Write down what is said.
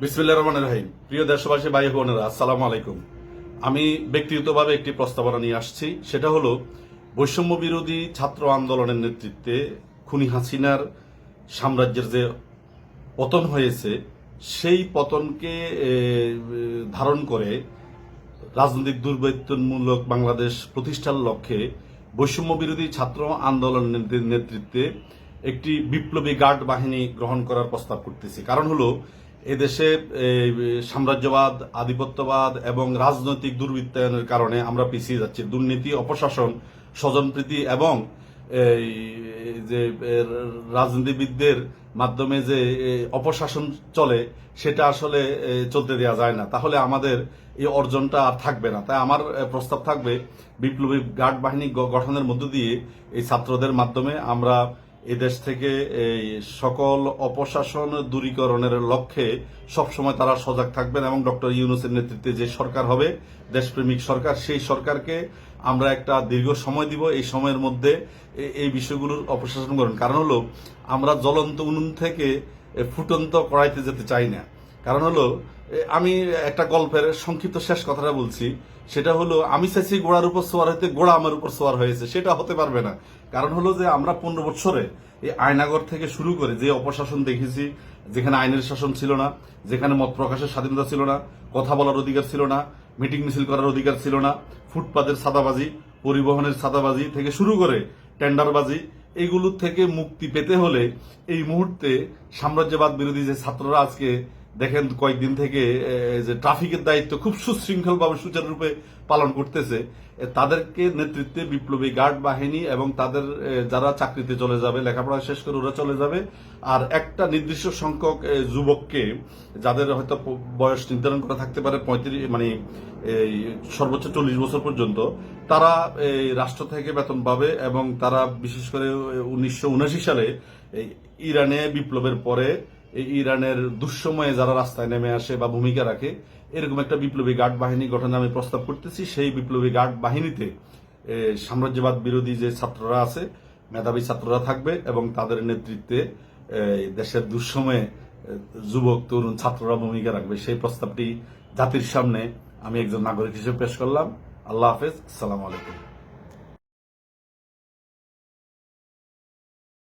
বিসমিল্লা রহমান রহিম। প্রিয় দেশবাসী, ভাই বোনেরা, আসসালামু আলাইকুম। আমি ব্যক্তিগতভাবে একটি প্রস্তাবনা নিয়ে আসছি। সেটা হলো, বৈষম্য বিরোধী ছাত্র আন্দোলনের নেতৃত্বে খুনি হাসিনার সাম্রাজ্যের যে পতন হয়েছে, সেই পতনকে ধারণ করে রাজনৈতিক দুর্বৃত্তমূলক বাংলাদেশ প্রতিষ্ঠার লক্ষ্যে বৈষম্য বিরোধী ছাত্র আন্দোলনের নেতৃত্বে একটি বিপ্লবী গার্ড বাহিনী গ্রহণ করার প্রস্তাব করতেছি। কারণ হলো এদেশে সাম্রাজ্যবাদ, আধিপত্যবাদ এবং রাজনৈতিক দুর্বৃত্তায়নের কারণে আমরা পিছিয়ে যাচ্ছি। দুর্নীতি, অপশাসন, স্বজনপ্রীতি এবং, এই, যে রাজনীতিবিদদের মাধ্যমে যে অপশাসন চলে, সেটা আসলে চলতে দেওয়া যায় না। তাহলে আমাদের এই অর্জনটা আর থাকবে না। তাই আমার প্রস্তাব থাকবে, বিপ্লবী গার্ড বাহিনী গঠনের মধ্য দিয়ে এই ছাত্রদের মাধ্যমে আমরা এদেশ থেকে এই সকল অপশাসন দূরীকরণের লক্ষ্যে সবসময় তারা সজাগ থাকবেন এবং ডক্টর ইউনুসের নেতৃত্বে যে সরকার হবে, দেশপ্রেমিক সরকার, সেই সরকারকে আমরা একটা দীর্ঘ সময় দিব। এই সময়ের মধ্যে এই বিষয়গুলোর অপশাসন করেন কারণ হলো, আমরা জ্বলন্ত উনুন থেকে ফুটন্ত কড়াইতে যেতে চাই না। কারণ হলো আমি একটা গল্পের সংক্ষিপ্ত শেষ কথাটা বলছি। সেটা হলো, আমি চাইছি গোড়ার উপর সোয়ার হইতে গোড়া আমার উপর সোয়ার হয়েছে। সেটা হতে পারবে না। কারণ হলো যে, আমরা পনেরো বছরে এই আয়নাগর থেকে শুরু করে যে অপশাসন দেখেছি, যেখানে আইনের শাসন ছিল না, যেখানে মত প্রকাশের স্বাধীনতা ছিল না, কথা বলার অধিকার ছিল না, মিটিং মিছিল করার অধিকার ছিল না, ফুটপাতের সাদাবাজি পরিবহনের সাদাবাজি থেকে শুরু করে টেন্ডারবাজি, এগুলো থেকে মুক্তি পেতে হলে এই মুহূর্তে সাম্রাজ্যবাদ বিরোধী যে ছাত্ররা আজকে দেখেন কয়েকদিন থেকে যে ট্রাফিকের দায়িত্ব খুব সুশৃঙ্খলভাবে, সুচারুরূপে পালন করতেছে তাদেরকে নেতৃত্বে বিপ্লবী গার্ড বাহিনী এবং তাদের যারা চাকরিতে চলে যাবে, লেখাপড়া শেষ করে ওরা চলে যাবে। আর একটা নির্দিষ্ট সংখ্যক যুবককে, যাদের হয়তো বয়স নির্ধারণ করা থাকতে পারে পঁয়ত্রিশ মানে এই সর্বোচ্চ চল্লিশ বছর পর্যন্ত, তারা এই রাষ্ট্র থেকে বেতন পাবে এবং তারা বিশেষ করে উনিশশো সালে ইরানে বিপ্লবের পরে এই ইরানের দুঃসময়ে যারা রাস্তায় নেমে আসে বা ভূমিকা রাখে, এরকম একটা বিপ্লবী গার্ড বাহিনী গঠনে আমি প্রস্তাব করতেছি। সেই বিপ্লবী গার্ড বাহিনীতে সাম্রাজ্যবাদ বিরোধী যে ছাত্ররা আছে, মেধাবী ছাত্ররা থাকবে এবং তাদের নেতৃত্বে দেশের দুঃসময়ে যুবক, তরুণ ছাত্ররা ভূমিকা রাখবে। সেই প্রস্তাবটি জাতির সামনে আমি একজন নাগরিক হিসেবে পেশ করলাম। আল্লাহ হাফেজ। আসসালামু আলাইকুম।